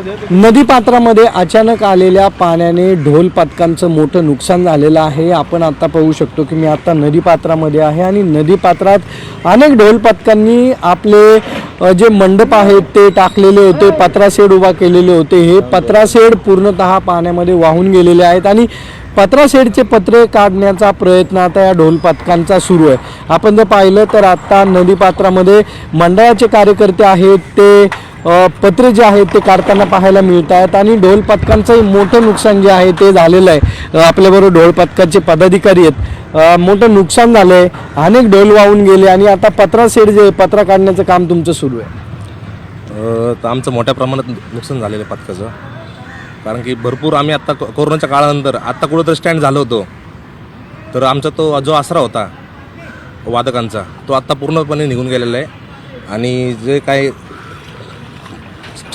नदीपात्रामध्ये अचानक आलेल्या पाण्याने ढोल पथकांचं मोठं नुकसान झालेलं आहे. आपण आता पाहू शकतो की मी आता नदीपात्रामध्ये आहे आणि नदीपात्रात अनेक ढोल पथकांनी आपले जे मंडप आहेत ते टाकलेले होते पत्राशेड उभा केलेले होते. हे पत्राशेड पूर्णतः पाण्यामध्ये वाहून गेलेले आहेत आणि पत्राशेडचे पत्रे काढण्याचा प्रयत्न आता या ढोल पथकांचा सुरू आहे. आपण जर पाहिलं तर आता नदीपात्रामध्ये मंडळाचे कार्यकर्ते आहेत ते पत्रे जे आहेत ते काढताना पाहायला मिळत आहेत आणि ढोल पथकांचंही मोठं नुकसान जे आहे ते झालेलं आहे. आपल्याबरोबर ढोल पथकाचे पदाधिकारी आहेत. मोठं नुकसान झालं आहे अनेक ढोल वाहून गेले आणि आता पत्रा सेड जे पत्रा काढण्याचं काम तुमचं सुरू आहे. तर आमचं मोठ्या प्रमाणात नुकसान झालेलं आहे पथकाचं. कारण की भरपूर आम्ही आत्ता कोरोनाच्या काळानंतर आत्ता कुठंतरी स्टँड झालो होतो. तर आमचा तो जो आसरा होता वादकांचा तो आत्ता पूर्णपणे निघून गेलेला आहे. आणि जे काय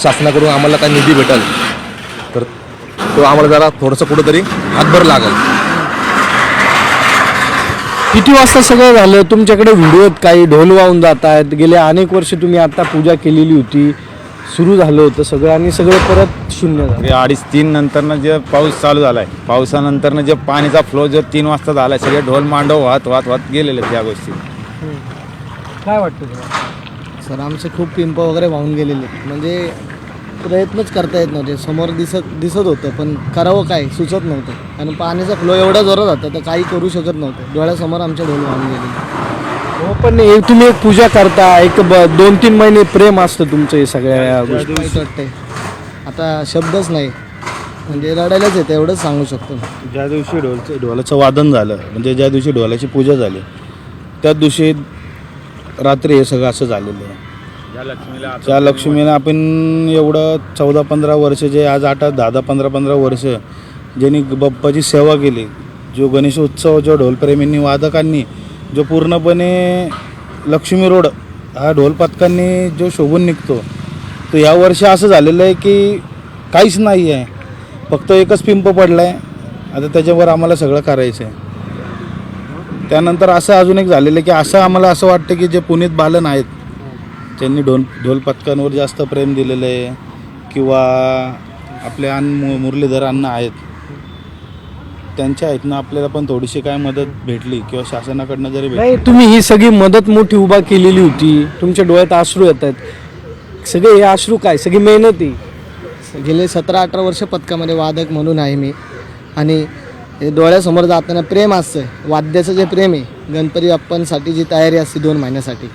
शासनाकडून आम्हाला काय निधी भेटेल तर तो आम्हाला जरा थोडंसं कुठंतरी हातभर लागेल. किती वाजता सगळं झालं? तुमच्याकडे व्हिडिओ आहेत काही ढोल वाहून जात आहेत. गेले अनेक वर्ष तुम्ही आता पूजा केलेली होती. सुरू झालं होतं सगळं आणि सगळं परत शून्य झालं. हे अडीच तीन नंतरनं जे पाऊस चालू झालाय पावसानंतरनं जे पाणीचा फ्लो जो तीन वाजता झालाय सगळे ढोल मांडव वाहत वाहत वाहत गेलेले आहेत त्या गोष्टी. काय वाटतं तुम्हाला? सर आमचे खूप पिंप वगैरे वाहून गेलेले. आहेत. म्हणजे प्रयत्नच करता येत नव्हते. समोर दिसत दिसत होतं पण करावं काय? सुचत नव्हतं. आणि पाण्याचा फ्लो एवढा जोरात होता तर काही करू शकत नव्हतं. डोळ्यासमोर आमचे ढोल वाहून गेलेले हो पण हे तुम्ही एक पूजा करता एक ब- दोन तीन महिने प्रेम असतं तुमचं हे सगळ्या गोष्टी. वाईट वाटतंय. आता शब्दच नाही. म्हणजे रडायलाच येतं एवढंच सांगू शकतो. ज्या दिवशी ढोलचं ढोलाचं वादन झालं म्हणजे ज्या दिवशी ढोलाची पूजा झाली त्या दिवशी रात्री हे सगळं असं झालेलं आहे. ज्या लक्ष्मीला आपण एवढं चौदा पंधरा वर्ष जे आज आठ आठ दहा दहा पंधरा पंधरा वर्ष ज्यांनी बाप्पाची सेवा केली जो गणेश उत्सव जो ढोलप्रेमींनी वादकांनी जो पूर्णपणे लक्ष्मी रोड हा ढोल पथकांनी जो शोभून निघतो तर या वर्षी असं झालेलं आहे की काहीच नाही आहे. फक्त एकच पिंप पडला आहे आता त्याच्यावर आम्हाला सगळं करायचं आहे त्यानंतर असं अजून एक झालेलं आहे की असं आम्हाला असं वाटतं की जे पुनीत बालन आहेत ज्यांनी ढोल ढोल पथकांवर जास्त प्रेम दिलेलं आहे किंवा आपले अन्न मु- मुरलीधर अण्णा आहेत त्यांच्या ऐकणं आपल्याला पण थोडीशी काय मदत भेटली किंवा शासनाकडनं जरी भेटली. नाही तुम्ही ही सगळी मदत मोठी उभा केलेली होती. तुमच्या डोळ्यात अश्रू येत आहेत. सगळे हे अश्रू काय? सगळी मेहनत आहे. गेले सतरा अठरा वर्ष पथकामध्ये वादक म्हणून आहे मी. आणि हे डोळ्यासमोर जाताना प्रेम असतं वाद्याचं जे प्रेम आहे गणपती बाप्पांसाठी जी तयारी असते दोन महिन्यासाठी.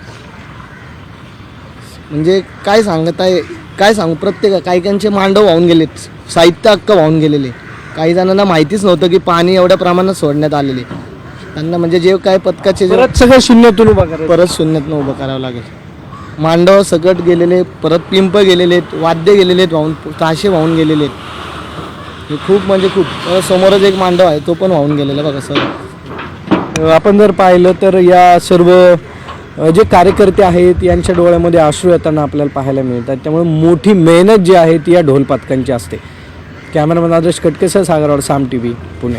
म्हणजे काय सांगत आहे काय सांगू? प्रत्येक काही काहींचे मांडव वाहून गेलेत साहित्य हक्क वाहून गेलेले. काही जणांना माहितीच नव्हतं की पाणी एवढ्या प्रमाणात सोडण्यात आलेले. त्यांना म्हणजे जे काय पथकाचे सगळं शून्यातून उभा करायचं. परत शून्यातनं उभं करावं लागेल. मांडव सकट गेलेले परत पिंप गेलेले आहेत वाद्य गेलेले आहेत वाहून ताशे वाहून गेलेले आहेत हे खूप म्हणजे खूप समोरच एक मांडव आहे तो पण वाहून गेलेला बघा सर. आपण जर पाहिलं तर या सर्व अ, जे कार्यकर्ते आहेत यांच्या डोळ्यामध्ये अश्रू येताना आपल्याला पाहायला मिळतात. त्यामुळे मोठी मेहनत जी आहे ती या ढोल पथकांची असते. कॅमेरामन आदर्श कटकेसह सागरवाड साम टी व्ही पुणे.